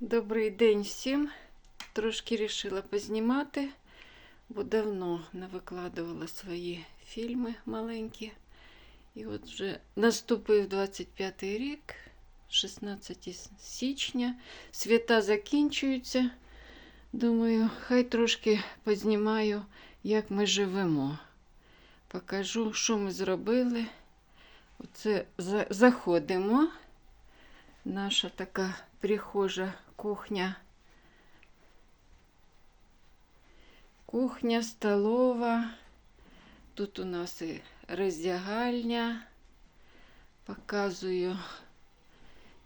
Добрий день всім. Трошки вирішила познімати, бо давно не викладувала свої фільми маленькі. І от вже наступив 25-й рік, 16 січня. Свята закінчуються. Думаю, хай трошки познімаю, як ми живемо. Покажу, що ми зробили. Оце заходимо. Наша така прихожа кухня. Кухня, столова. Тут у нас і роздягальня. Показую.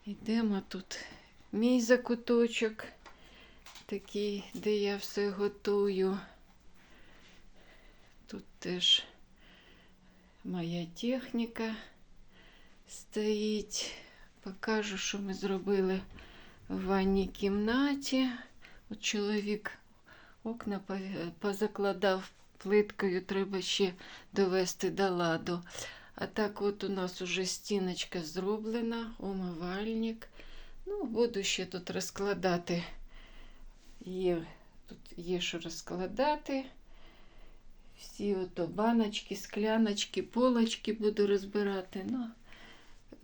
Йдемо тут мій закуточок, такий, де я все готую. Тут теж моя техніка стоїть. Покажу, що ми зробили в ванній кімнаті. От чоловік окна позакладав плиткою, треба ще довести до ладу. А так от у нас уже стіночка зроблена, умивальник. Ну, буду ще тут розкладати. Є, тут є що розкладати. Всі ото баночки, скляночки, полочки буду розбирати. Ну,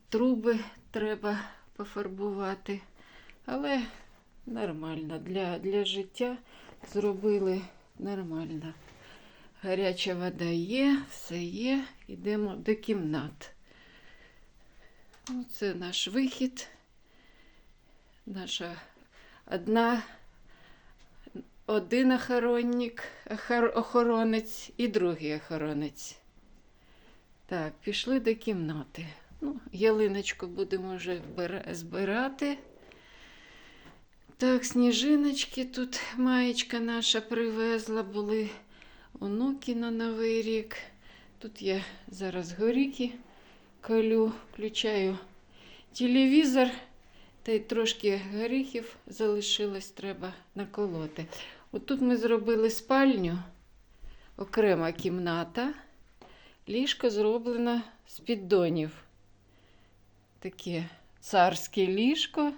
труби треба пофарбувати. Але нормально. Для, для життя зробили нормально. Гаряча вода є, все є. Йдемо до кімнат. Ну, це наш вихід. Наша одна, один охоронник, охоронець і другий охоронець. Так, пішли до кімнати. Ну, ялиночку будемо вже збирати. Так, сніжиночки тут маєчка наша привезла, були онуки на Новий рік. Тут я зараз горіки колю, включаю телевізор, та й трошки горіхів залишилось, треба наколоти. Отут ми зробили спальню, окрема кімната. Ліжко зроблено з піддонів. Таке царське ліжко.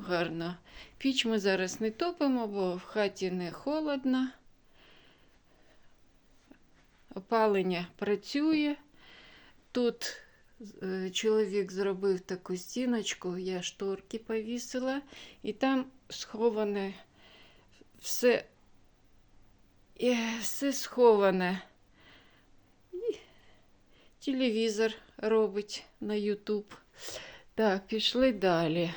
Гарно. Піч ми зараз не топимо, бо в хаті не холодно. Опалення працює. Тут е, чоловік зробив таку стіночку, я шторки повісила, і там сховане все, е, все сховане. І телевізор робить на YouTube. Так, пішли далі.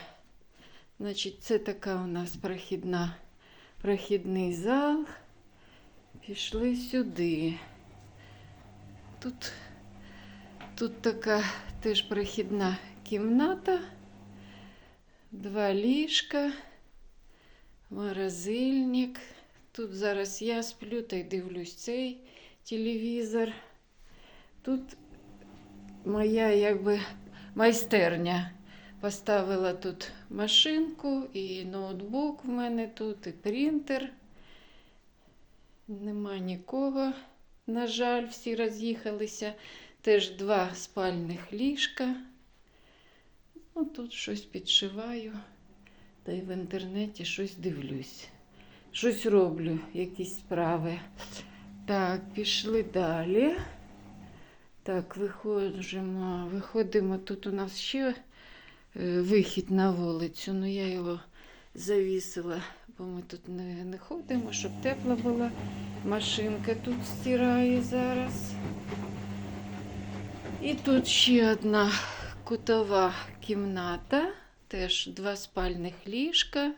Значить, це така у нас прохідна, прохідний зал. Пішли сюди. Тут, тут така теж прохідна кімната, два ліжка, морозильник. Тут зараз я сплю та й дивлюсь цей телевізор. Тут моя якби майстерня. Поставила тут машинку і ноутбук в мене тут, і принтер. Нема нікого. На жаль, всі роз'їхалися. Теж два спальних ліжка. Ну, тут щось підшиваю, та й в інтернеті щось дивлюсь. Щось роблю, якісь справи. Так, пішли далі. Так, виходимо, виходимо. Тут у нас ще вихід на вулицю. Ну я його завісила, бо ми тут не, не ходимо, щоб тепла була. Машинка тут стирає зараз. І тут ще одна кутова кімната, теж два спальних ліжка.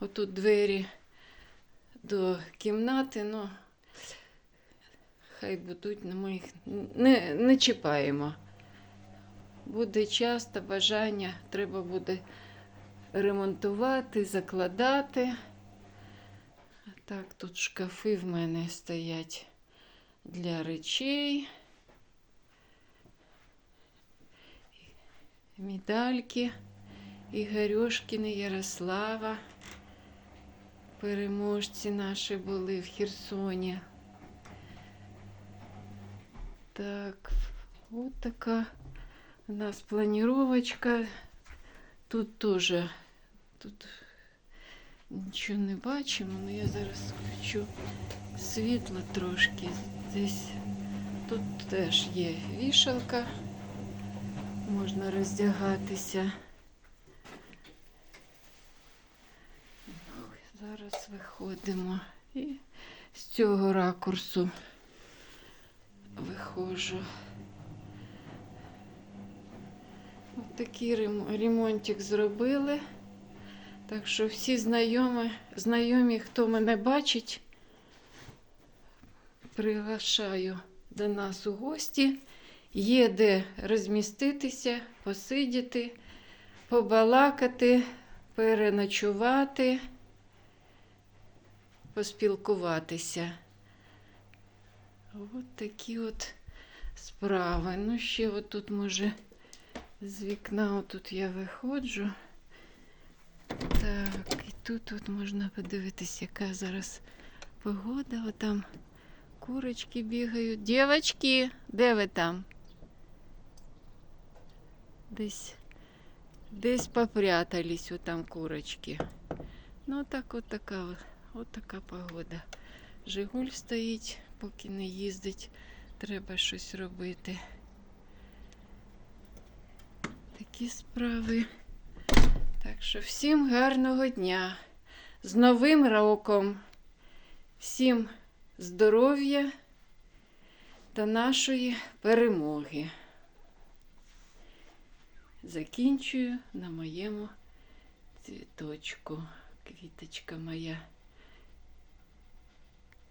Отут двері до кімнати, ну хай будуть, але ми їх не, не чіпаємо. Буде час та бажання, треба буде ремонтувати, закладати. Так, тут шкафи в мене стоять для речей. Медальки Ігорьошкіни Ярослава. Переможці наші були в Херсоні. Так, от така у нас планировочка. Тут теж тут нічого не бачимо, але я зараз включу світло трошки. Десь тут теж є вішалка, можна роздягатися. Зараз виходимо і з цього ракурсу виходжу. Ось такий рем- ремонтик зробили. Так що всі знайомі, знайомі, хто мене бачить, приглашаю до нас у гості. Є де розміститися, посидіти, побалакати, переночувати, поспілкуватися. От такі от справи. Ну, ще отут, може, з вікна отут я виходжу. Так, і тут от можна подивитися, яка зараз погода. Отам курочки бігають. Дівочки, де ви там? Десь, десь попрятались отам курочки. Ну, так от така, от така погода. Жигуль стоїть, поки не їздить, треба щось робити. Такі справи. Так що всім гарного дня. З Новим роком. Всім здоров'я та нашої перемоги. Закінчую на моєму цвіточку. Квіточка моя.